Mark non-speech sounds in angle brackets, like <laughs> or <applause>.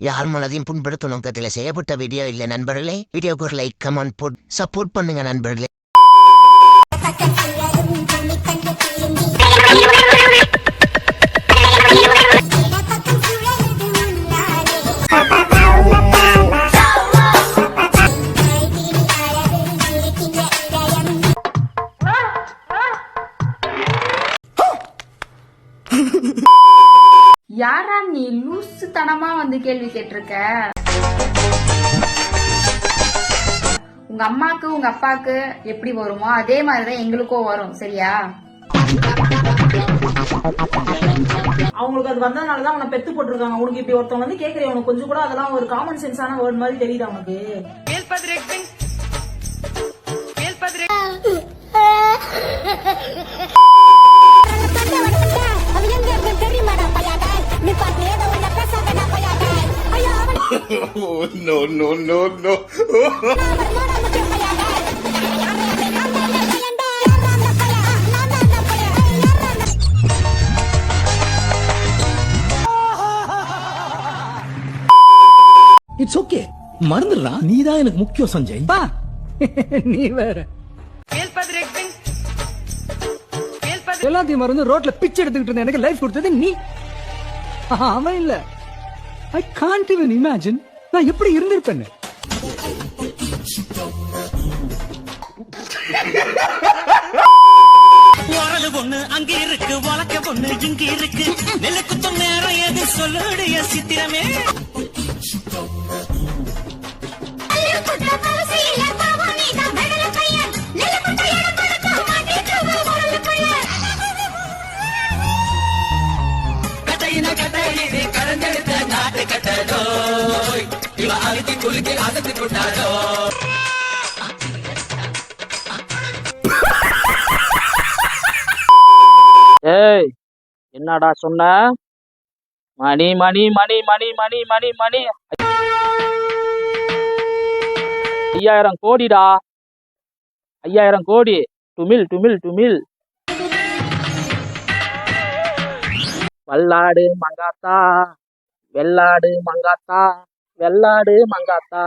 யார் மனதையும் புண்படுத்தும் நோக்கத்தில் செய்யப்பட்ட வீடியோ இல்லை நண்பர்களே. வீடியோக்கு ஒரு லைக் கமெண்ட் போட் சப்போர்ட் பண்ணுங்க நண்பர்களே. யாரா நீ லூசு தனமா வந்து கேள்வி கேட்டிருக்க? உங்க அம்மாக்கு உங்க அப்பாக்கு எப்படி வருமோ அதே மாதிரிதான் எங்களுக்கும் வரும் சரியா? அவங்களுக்கு அது வந்ததுனாலதான் அவனை பெத்து போட்டிருக்காங்க. உனக்கு இப்படி ஒருத்தவங்க வந்து கேக்குறேன் உனக்கு கொஞ்சம் கூட அதெல்லாம் ஒரு காமன் சென்ஸான வேர்ட் மாதிரி தெரியுது அவனுக்கு <laughs> <laughs> no, no, no, no. It's okay மறந்துடலாம் நீ தான் எனக்கு முக்கியம் சஞ்சய். பா. நீ வேற. எல்லாத்தையும் மறந்து ரோட்ல பிச்சை எடுத்துக்கிட்டு இருந்த எனக்கு லைஃப் கொடுத்தது நீ. அவன் இல்ல. ஐ காண்ட் இவன் இமேஜின் நான் எப்படி இருந்திருப்பேன் உரது பொண்ணு அங்க இருக்கு வழக்க பொண்ணு இங்க இருக்கு. நெல்லுக்கு குத்தம் நேரம் எது? சொல்லுடைய சித்திரமே. அழுத்தி குலுக்கி அசத்து கொண்டாடோ ஏய் என்னடா சொன்ன? மணி மணி மணி மணி மணி மணி மணி. ஐயாயிரம் கோடிடா. ஐயாயிரம் கோடி. டுமில் டுமில் டுமில். வல்லாடு மங்காத்தா. வெள்ளாடு மங்காத்தா. வெள்ளாடு மங்காத்தா.